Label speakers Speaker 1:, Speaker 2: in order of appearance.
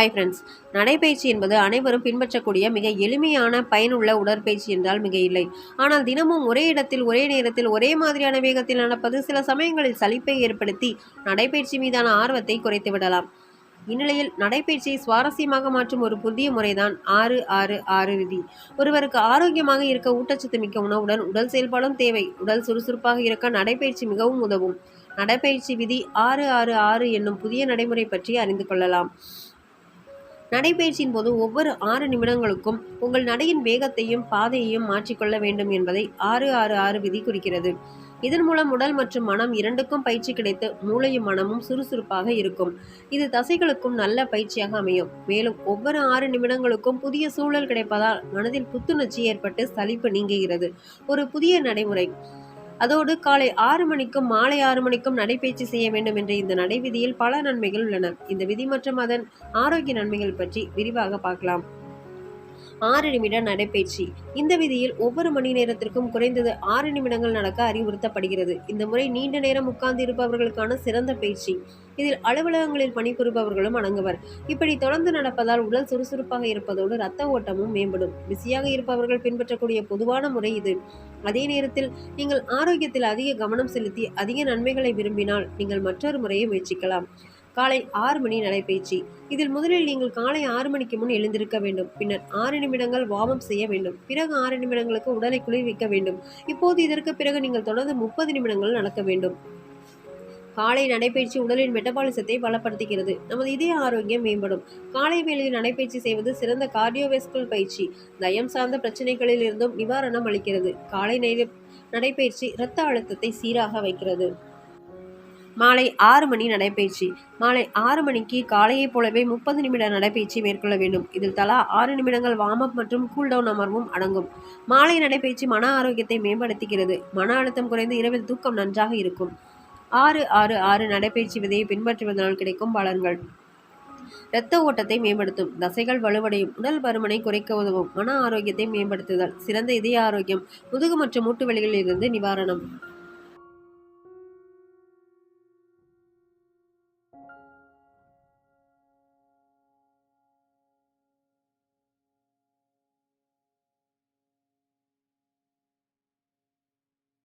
Speaker 1: Hi friends நடைப்பயிற்சி என்பது அனைவரும் பின்பற்றக்கூடிய மிக எளிமையான பயனுள்ள உடற்பயிற்சி என்றால் மிக இல்லை. ஆனால் தினமும் ஒரே இடத்தில் ஒரே நேரத்தில் ஒரே மாதிரியான வேகத்தில் நடப்பது சில சமயங்களில் சலிப்பை ஏற்படுத்தி நடைப்பயிற்சி மீதான ஆர்வத்தை குறைத்து விடலாம். இந்நிலையில் நடைப்பயிற்சியை சுவாரஸ்யமாக மாற்றும் ஒரு புதிய முறைதான் ஆறு ஆறு ஆறு விதி. ஒருவருக்கு ஆரோக்கியமாக இருக்க ஊட்டச்சத்து மிக்க உணவுடன் உடல் செயல்பாடும் தேவை. உடல் சுறுசுறுப்பாக இருக்க நடைப்பயிற்சி மிகவும் உதவும். நடைப்பயிற்சி விதி ஆறு ஆறு ஆறு என்னும் புதிய நடைமுறை பற்றி அறிந்து கொள்ளலாம். நடைபயிற்சியின் போது ஒவ்வொரு ஆறு நிமிடங்களுக்கும் உங்கள் நடையின் வேகத்தையும் பாதையையும் மாற்றிக்கொள்ள வேண்டும் என்பதை ஆறு ஆறு ஆறு விதி குறிக்கிறது. இதன் மூலம் உடல் மற்றும் மனம் இரண்டுக்கும் பயிற்சி கிடைத்து மூளையும் மனமும் சுறுசுறுப்பாக இருக்கும். இது தசைகளுக்கும் நல்ல பயிற்சியாக அமையும். மேலும் ஒவ்வொரு ஆறு நிமிடங்களுக்கும் புதிய சூழல் கிடைப்பதால் மனதில் புத்துணர்ச்சி ஏற்பட்டு சலிப்பு நீங்குகிறது. ஒரு புதிய நடைமுறை. அதோடு காலை ஆறு மணிக்கும் மாலை ஆறு மணிக்கும் நடைபயிற்சி செய்ய வேண்டும் என்ற இந்த நடைவிதியில் பல நன்மைகள் உள்ளன. இந்த விதி மற்றும் அதன் ஆரோக்கிய நன்மைகள் பற்றி விரிவாக பார்க்கலாம். ஆறு நிமிட நடைபயிற்சி. இந்த விதியில் ஒவ்வொரு மணி நேரத்திற்கும் குறைந்தது ஆறு நிமிடங்கள் நடக்க அறிவுறுத்தப்படுகிறது. இந்த முறை நீண்ட நேரம் உட்கார்ந்து இருப்பவர்களுக்கான சிறந்த பயிற்சி. இதில் அலுவலகங்களில் பணிபுரிபவர்களும் அடங்குவர். இப்படி தொடர்ந்து நடப்பதால் உடல் சுறுசுறுப்பாக இருப்பதோடு இரத்த ஓட்டமும் மேம்படும். பிஸியாக இருப்பவர்கள் பின்பற்றக்கூடிய பொதுவான முறை இது. அதே நேரத்தில் நீங்கள் ஆரோக்கியத்தில் அதிக கவனம் செலுத்தி அதிக நன்மைகளை விரும்பினால் நீங்கள் மற்றொரு முறையை முயற்சிக்கலாம். காலை ஆறு மணி நடைபயிற்சி. இதில் முதலில் நீங்கள் காலை ஆறு மணிக்கு முன் எழுந்திருக்க வேண்டும். பின்னர் ஆறு நிமிடங்கள் வார்ம் செய்ய வேண்டும். பிறகு ஆறு நிமிடங்களுக்கு உடலை குளிர்விக்க வேண்டும். இப்போது இதற்கு பிறகு நீங்கள் தொடர்ந்து முப்பது நிமிடங்கள் நடக்க வேண்டும். காலை நடைபயிற்சி உடலின் மெட்டபாலிசத்தை பலப்படுத்துகிறது. நமது இதய ஆரோக்கியம் மேம்படும். காலை வேளையில் நடைபயிற்சி செய்வது சிறந்த கார்டியோவெஸ்குல் பயிற்சி. தயம் சார்ந்த பிரச்சனைகளில் இருந்தும் நிவாரணம் அளிக்கிறது. காலை நேர நடைபயிற்சி இரத்த அழுத்தத்தை சீராக வைக்கிறது. மாலை ஆறு மணி நடைபயிற்சி மாலை ஆறு மணிக்கு காலையைப் போலவே முப்பது நிமிட நடைபயிற்சி மேற்கொள்ள வேண்டும். இதில் தலா ஆறு நிமிடங்கள் வார்ம் அப் மற்றும் கூல் டவுன் அமர்வும் அடங்கும். மாலை நடைபயிற்சி மன ஆரோக்கியத்தை மேம்படுத்துகிறது. மன அழுத்தம் குறைந்து இரவில் தூக்கம் நன்றாக இருக்கும். ஆறு ஆறு ஆறு நடைபயிற்சி விதையை பின்பற்றுவதனால் கிடைக்கும் பலன்கள். இரத்த ஓட்டத்தை மேம்படுத்தும். தசைகள் வலுவடையும். உடல் பருமனை குறைக்க உதவும். மன ஆரோக்கியத்தை மேம்படுத்துதல். சிறந்த இதய ஆரோக்கியம். முதுகு மற்றும் மூட்டு வலிகளில் இருந்து நிவாரணம்.